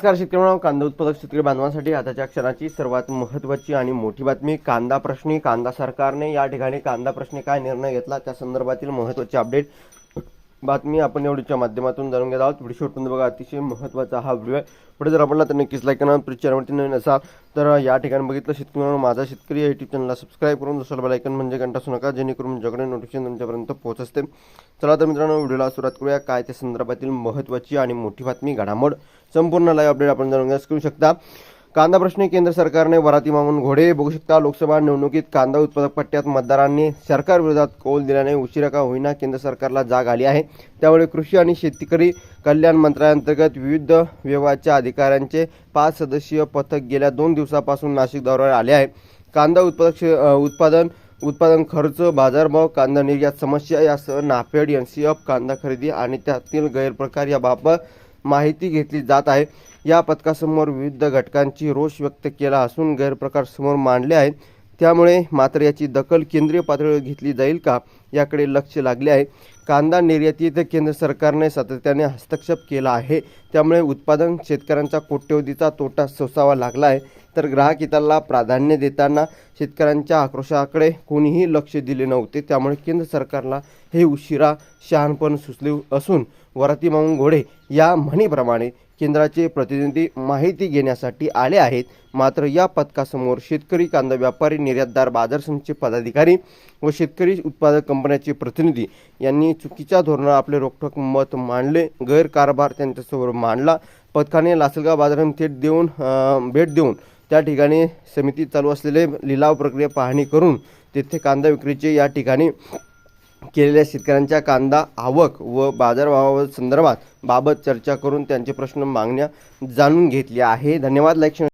नमस्कार शेतकरी कांदा उत्पादक शेतकरी बांधवांसाठी आताच्या क्षणाची सर्वात महत्त्वाची आणि मोठी बातमी कांदा प्रश्नी कांदा सरकारने या ठिकाणी कांदा प्रश्नी काय निर्णय घेतला त्या संदर्भातील महत्त्वाचे अपडेट बातमी आपण एवढीच्या माध्यमातून जाणून घेत आहोत. व्हिडिओ शेवटून बघा. अतिशय महत्त्वाचा हा व्हिडिओ आहे. पुढे जर आपण तर नक्कीच लाईक करणार प्लीज चॅनलवरती नवीन असाल तर या ठिकाणी बघितलं शेतकरी माझा शेतकरी या युट्यूब चॅनलला सबस्क्राईब करून दुसरं बेलायकन म्हणजे घंटा असू नका जेणेकरून माझ्याकडे नोटिफिकेशन तुमच्यापर्यंत पोहोच असते. चला तर मित्रांनो व्हिडिओला सुरुवात करूया. काय त्या संदर्भातील महत्त्वाची आणि मोठी बातमी घडामोड संपूर्ण लाईव्ह अपडेट आपण जाणून घेऊ करू शकता. कांदा प्रश्नी केंद्र सरकारने वराती मामून घोडे बघू शकता. लोकसभा निवडणुकीत कांदा उत्पादक पट्ट्यात मतदारांनी सरकार विरोधात कौल दिल्याने उशिरा का होईना केंद्र सरकारला जाग आली आहे. त्यामुळे कृषी आणि शेतकरी कल्याण मंत्रालयांतर्गत विविध विभागाच्या अधिकाऱ्यांचे पाच सदस्यीय पथक गेल्या दोन दिवसापासून नाशिक दौऱ्यावर आले आहे. कांदा उत्पादक उत्पादन उत्पादन खर्च बाजारभाव कांदा निर्यात समस्या यासह नाफेड एन सी एफ कांदा खरेदी आणि त्यातील गैरप्रकार याबाबत माहिती घेतली जात आहे. या पथकासमोर विविध घटकांची रोष व्यक्त केला असून गैरप्रकार समोर मांडले आहेत. त्यामुळे मात्र याची दखल केंद्रीय पातळीवर घेतली जाईल का? याकडे लक्ष लागले आहे. कांदा निर्यातीत केंद्र सरकारने सातत्याने हस्तक्षेप केला आहे. त्यामुळे उत्पादन शेतकऱ्यांचा कोट्यवधीचा तोटा सोसावा लागला आहे. तर ग्राहक हिताला प्राधान्य देताना शेतकऱ्यांच्या आक्रोशाकडे कोणीही लक्ष दिले नव्हते. त्यामुळे केंद्र सरकारला हे उशिरा शहाणपण सुचले असून वराती माऊन घोडे या म्हणीप्रमाणे केंद्राचे प्रतिनिधी माहिती घेण्यासाठी आले आहेत. मात्र या पथकासमोर शेतकरी कांदा व्यापारी निर्यातदार बाजार समितीचे पदाधिकारी व शेतकरी उत्पादक कंपन्याचे प्रतिनिधी यांनी चुकीच्या धोरणावर आपले रोखठोक मत मांडले गैरकारभार त्यांच्यासमोर मांडला. पथकाने लासलगाव बाजारात थेट देऊन भेट देऊन त्या ठिकाणी समितीत चालू असलेले लिलाव प्रक्रिया पाहणी करून तेथे कांदा विक्रीचे या ठिकाणी केलेल्या शेतकऱ्यांच्या कांदा आवक व बाजारभावा संदर्भात बाबत चर्चा करून त्यांचे प्रश्न मागण्या जाणून घेतल्या आहे. धन्यवाद. लाईक